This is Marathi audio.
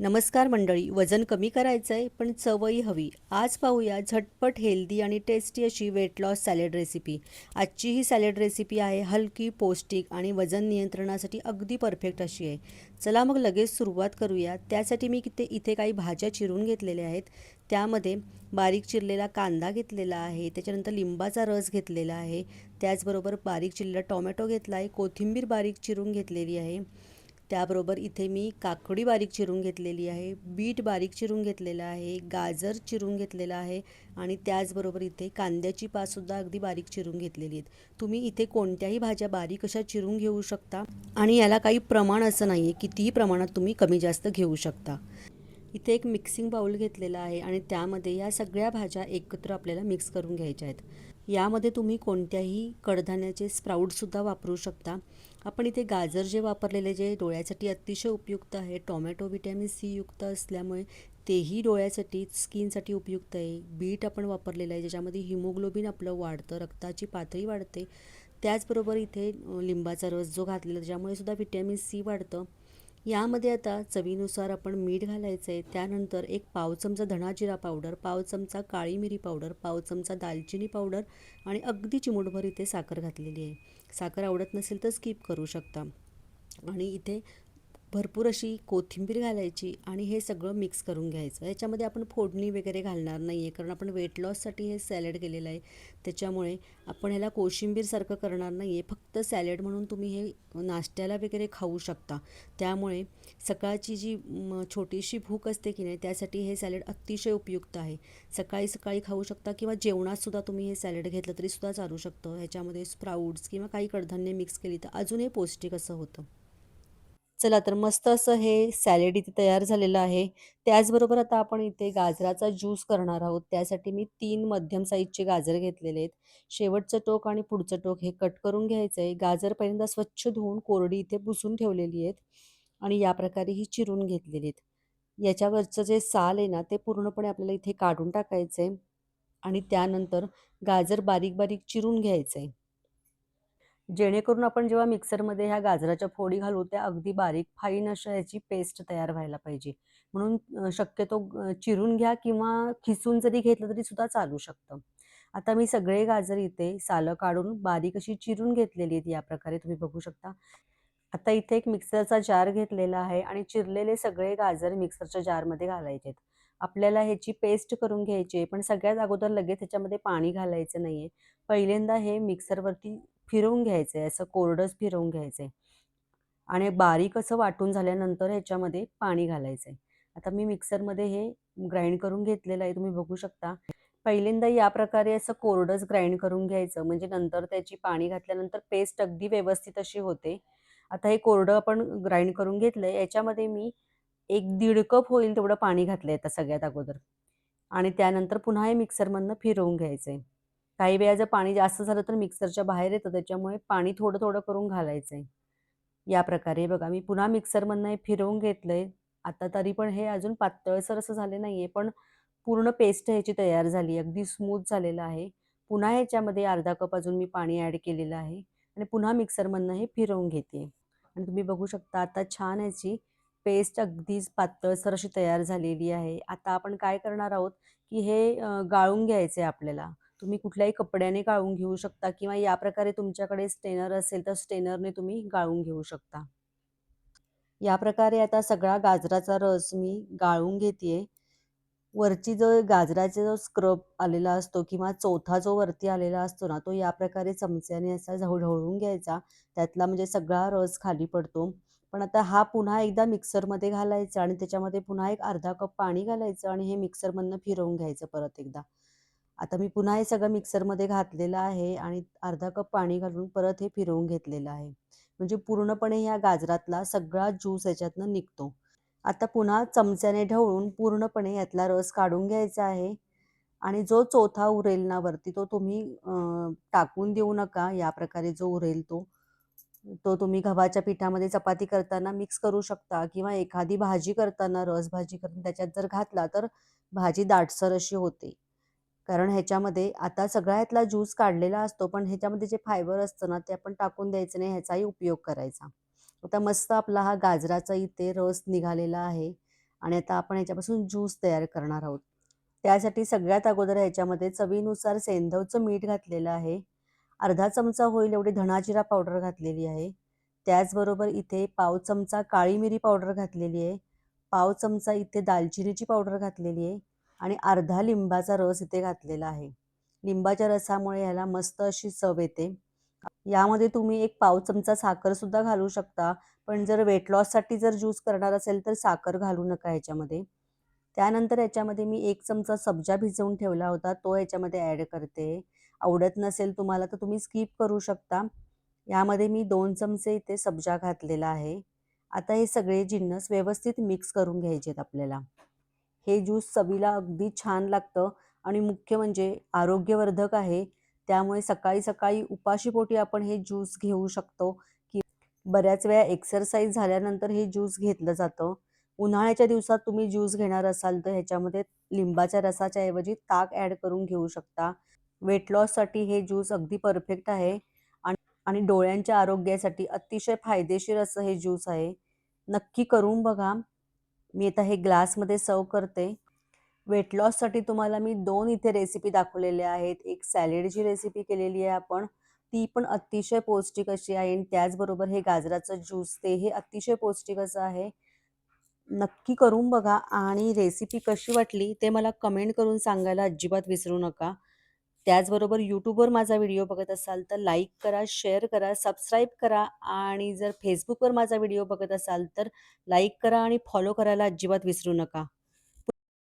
नमस्कार मंडळी वजन कमी करायचं आहे पण चवही हवी. आज पाहूया झटपट हेल्दी आणि टेस्टी अशी वेट लॉस सॅलेड रेसिपी आजची ही सॅलेड रेसिपी आहे हलकी पौष्टिक आणि वजन नियंत्रणासाठी अगदी परफेक्ट अशी आहे. चला मग लगेच सुरुवात करूया. त्यासाठी मी किती इथे काही भाज्या चिरून घेतलेल्या आहेत. त्यामध्ये बारीक चिरलेला कांदा घेतलेला आहे. त्याच्यानंतर लिंबाचा रस घेतलेला आहे. त्याचबरोबर बारीक चिरलेला टोमॅटो घेतला आहे कोथिंबीर बारीक चिरून घेतलेली आहे. त्याबरोबर इथे मी काकडी बारीक चिरून घेतलेली आहे बीट बारीक चिरून घेतलेलं आहे गाजर चिरून घेतलेलं आहे आणि त्याचबरोबर इथे कांद्याची पातसुद्धा अगदी बारीक चिरून घेतलेली आहेत. तुम्ही इथे कोणत्याही भाज्या बारीक अशा चिरून घेऊ शकता आणि याला काही प्रमाण असं नाही आहे कितीही प्रमाणात तुम्ही कमी जास्त घेऊ शकता. इथे एक मिक्सिंग बाउल घेतलेला आहे आणि त्यामध्ये या सगळ्या भाज्या एकत्र आपल्याला मिक्स करून घ्यायच्या आहेत. यामध्ये तुम्ही कोणत्याही कडधान्याचे स्प्राऊटसुद्धा वापरू शकता. आपण इथे गाजर जे वापरलेले जे डोळ्यासाठी अतिशय उपयुक्त आहे टोमॅटो व्हिटॅमिन सी युक्त असल्यामुळे तेही डोळ्यासाठी स्किनसाठी उपयुक्त आहे. बीट आपण वापरलेलं आहे ज्याच्यामध्ये हिमोग्लोबिन आपलं वाढतं रक्ताची पातळी वाढते. त्याचबरोबर इथे लिंबाचा रस जो घातलेला त्याच्यामुळे सुद्धा व्हिटॅमिन सी वाढतं. यामध्ये आता चवीनुसार आपण मीठ घालायचं आहे त्यानंतर एक पाव चमचा धणाजिरा पावडर पाव चमचा काळी मिरी पावडर पाव चमचा दालचिनी पावडर आणि अगदी चिमूटभर इथे साखर घातलेली आहे. साखर आवडत नसेल तर स्किप करू शकता. आणि इथे भरपूर अशी कोथिंबीर घालायची आणि हे सगळं मिक्स करून घ्यायचं. याच्यामध्ये आपण फोडणी वगैरे घालणार नाही आहे कारण आपण वेट लॉससाठी हे सॅलड केलेलं आहे. त्याच्यामुळे आपण ह्याला कोशिंबीरसारखं करणार नाही आहे फक्त सॅलड म्हणून तुम्ही हे नाश्त्याला वगैरे खाऊ शकता. त्यामुळे सकाळची जी छोटीशी भूक असते की नाही त्यासाठी हे सॅलड अतिशय उपयुक्त आहे. सकाळी सकाळी खाऊ शकता किंवा जेवणातसुद्धा तुम्ही हे सॅलड घेतलं तरीसुद्धा चालू शकतं. ह्याच्यामध्ये स्प्राऊट्स किंवा काही कडधान्य मिक्स केली तर अजूनही पौष्टिक असं होतं. चला तर मस्त असं हे सॅलेड इथे तयार झालेलं आहे. त्याचबरोबर आता आपण इथे गाजराचा ज्यूस करणार आहोत. त्यासाठी मी तीन मध्यम साईजचे गाजर घेतलेले आहेत. शेवटचं टोक आणि पुढचं टोक हे कट करून घ्यायचं आहे. गाजर पहिल्यांदा स्वच्छ धुवून कोरडी इथे पुसून ठेवलेली आहेत आणि या प्रकारे ही चिरून घेतलेली आहेत. याच्यावरचं जे साल आहे ना ते पूर्णपणे आपल्याला इथे काढून टाकायचं आहे आणि त्यानंतर गाजर बारीक बारीक चिरून घ्यायचं आहे. जेणेकरून आपण जेव्हा मिक्सरमध्ये ह्या गाजराच्या फोडी घालू त्या अगदी बारीक फाईन अशा याची पेस्ट तयार व्हायला पाहिजे. म्हणून शक्यतो चिरून घ्या किंवा खिसून जरी घेतलं तरी सुद्धा चालू शकतं. आता मी सगळे गाजर इथे सालं काढून बारीक अशी चिरून घेतलेली आहेत या प्रकारे तुम्ही बघू शकता. आता इथे एक मिक्सरचा जार घेतलेला आहे आणि चिरलेले सगळे गाजर मिक्सरच्या जारमध्ये घालायचे आहेत आपल्याला ह्याची पेस्ट करून घ्यायची आहे पण सगळ्यात अगोदर लगेच ह्याच्यामध्ये पाणी घालायचं नाही आहे पहिल्यांदा हे मिक्सरवरती फिरवून घ्यायचं आहे असं कोरडंच फिरवून घ्यायचं आहे आणि बारीक असं वाटून झाल्यानंतर ह्याच्यामध्ये पाणी घालायचं आहे आता मी मिक्सरमध्ये हे ग्राइंड करून घेतलेलं आहे तुम्ही बघू शकता. पहिल्यांदा या प्रकारे असं कोरडंच ग्राइंड करून घ्यायचं म्हणजे नंतर त्याची पाणी घातल्यानंतर पेस्ट अगदी व्यवस्थित अशी होते. आता हे कोरडं आपण ग्राइंड करून घेतलं आहे याच्यामध्ये मी एक दीड कप होईल तेवढं पाणी घातलं आहे आता सगळ्यात अगोदर. आणि त्यानंतर पुन्हा हे मिक्सरमधनं फिरवून घ्यायचं आहे काही वेळा जर पाणी जास्त झालं तर मिक्सरच्या बाहेर येतं त्याच्यामुळे पाणी थोडं थोडं करून घालायचं आहे या प्रकारे बघा मी पुन्हा मिक्सरमधनं हे फिरवून घेतलं आहे आता तरी पण हे अजून पातळसर असं झालं नाही आहे पण पूर्ण पेस्ट ह्याची तयार झाली अगदी स्मूथ झालेलं आहे. पुन्हा ह्याच्यामध्ये अर्धा कप अजून मी पाणी ॲड केलेलं आहे आणि पुन्हा मिक्सरमधनं हे फिरवून घेते. आणि तुम्ही बघू शकता आता छान ह्याची पेस्ट अगदीच पातळसर अशी तयार झालेली आहे. आता आपण काय करणार आहोत की हे गाळून घ्यायचं आहे आपल्याला. तुम्ही कुठल्याही कपड्याने गाळून घेऊ शकता किंवा या प्रकारे तुमच्याकडे स्टेनर असेल तर स्टेनरने तुम्ही गाळून घेऊ शकता. या प्रकारे आता सगळा गाजराचा रस मी गाळून घेते वरची जो गाजराचा जो स्क्रब आलेला असतो किंवा चौथा जो वरती आलेला असतो ना तो या प्रकारे चमच्याने असा ढवळून घ्यायचा. त्यातला म्हणजे सगळा रस खाली पडतो. पण आता हा पुन्हा एकदा मिक्सरमध्ये घालायचा आणि त्याच्यामध्ये पुन्हा एक अर्धा कप पाणी घालायचं आणि हे मिक्सरमधनं फिरवून घ्यायचं परत एकदा. आता मी पुन्हा हे सगळं मिक्सरमध्ये घातलेलं आहे आणि अर्धा कप पाणी घालून परत हे फिरवून घेतलेलं आहे. म्हणजे पूर्णपणे ह्या गाजरातला सगळा ज्यूस याच्यातनं निघतो. आता पुन्हा चमच्याने ढवळून पूर्णपणे यातला रस काढून घ्यायचा आहे. आणि जो चौथा उरेल ना वरती तो तुम्ही टाकून देऊ नका. या प्रकारे जो उरेल तो तो तुम्ही गव्हाच्या पिठामध्ये चपाती करताना मिक्स करू शकता किंवा एखादी भाजी करताना रस भाजी करून त्याच्यात जर घातला तर भाजी दाटसर अशी होते. कारण ह्याच्यामध्ये आता सगळ्यातला ज्यूस काढलेला असतो पण ह्याच्यामध्ये जे फायबर असतं ना ते आपण टाकून द्यायचं नाही ह्याचाही उपयोग करायचा. आता मस्त आपला हा गाजराचा इथे रस निघालेला आहे आणि आता आपण ह्याच्यापासून ज्यूस तयार करणार आहोत. त्यासाठी सगळ्यात अगोदर ह्याच्यामध्ये चवीनुसार सेंधवचं मीठ घातलेलं आहे. अर्धा चमचा होईल एवढी धणाजिरा पावडर घातलेली आहे. त्याचबरोबर इथे पाव चमचा काळी मिरी पावडर घातलेली आहे. पाव चमचा इथे दालचिनीची पावडर घातलेली आहे. आणि अर्धा लिंबाचा रस इथे घातलेला आहे. लिंबाच्या रसामुळे ह्याला मस्त अशी चव येते. यामध्ये तुम्ही एक पाव चमचा साखर सुद्धा घालू शकता पण जर वेट लॉससाठी जर ज्यूस करणार असेल तर साखर घालू नका ह्याच्यामध्ये. त्यानंतर याच्यामध्ये मी एक चमचा सब्जा भिजवून ठेवला होता तो याच्यामध्ये ॲड करते. आवडत नसेल तुम्हाला तर तुम्ही स्किप करू शकता. यामध्ये मी दोन चमचे इथे सब्जा घातलेला आहे. आता हे सगळे जिन्नस व्यवस्थित मिक्स करून घ्यायचे आहेत आपल्याला. हे ज्यूस चवीला अगदी छान लागतं आणि मुख्य म्हणजे आरोग्यवर्धक आहे. त्यामुळे सकाळी सकाळी उपाशीपोटी आपण हे ज्यूस घेऊ शकतो की बऱ्याच वेळा एक्सरसाइज झाल्यानंतर हे ज्यूस घेतलं जातं. उन्हाळ्याच्या दिवसात तुम्ही ज्यूस घेणार असाल तर ह्याच्यामध्ये लिंबाच्या रसाच्या ऐवजी ताक ॲड करून घेऊ शकता. वेट लॉससाठी हे ज्यूस अगदी परफेक्ट आहे. आणि आणि डोळ्यांच्या आरोग्यासाठी अतिशय फायदेशीर असं हे ज्यूस आहे. नक्की करून बघा. मी आता हे ग्लासमध्ये सर्व करते. वेट लॉससाठी तुम्हाला मी दोन इथे रेसिपी दाखवलेल्या आहेत. एक सॅलेडची रेसिपी केलेली आहे आपण. ती पण अतिशय पौष्टिक अशी आहे आणि त्याचबरोबर हे गाजराचं ज्यूस ते हे अतिशय पौष्टिक असं आहे. नक्की करून बघा आणि रेसिपी कशी वाटली ते मला कमेंट करून सांगायला अजिबात विसरू नका. त्याचबरोबर यूट्यूबवर माझा व्हिडिओ बघत असाल तर लाईक करा शेअर करा सबस्क्राईब करा आणि जर फेसबुकवर माझा व्हिडिओ बघत असाल तर लाईक करा आणि फॉलो करायला अजिबात विसरू नका.